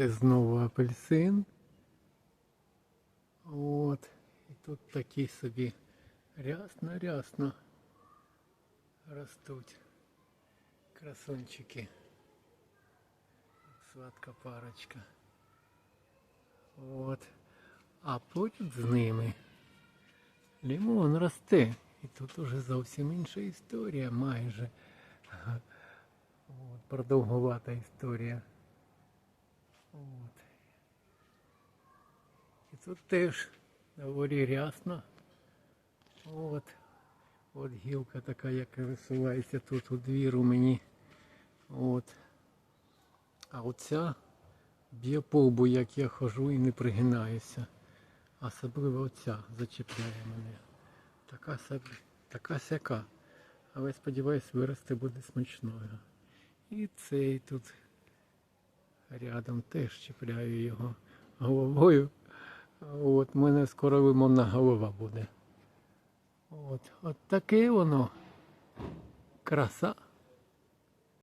Це знову апельсин. От. І тут такі собі рясно-рясно ростуть красунчики. Сладка парочка. От. А поряд з ними лимон росте. І тут уже зовсім інша історія майже. От, продовгувата історія. От. І тут теж доволі рясно. От. От гілка така, яка висувається тут у двір мені. От. А оця б'є по лбу, як я хожу і не пригинаюся. Особливо оця зачіпляє мене. Така така сяка. Але сподіваюсь, вирости буде смачною. І цей тут рядом теж чіпляю його головою. От, мене скоро вимовна голова буде. От, от таке воно. Краса.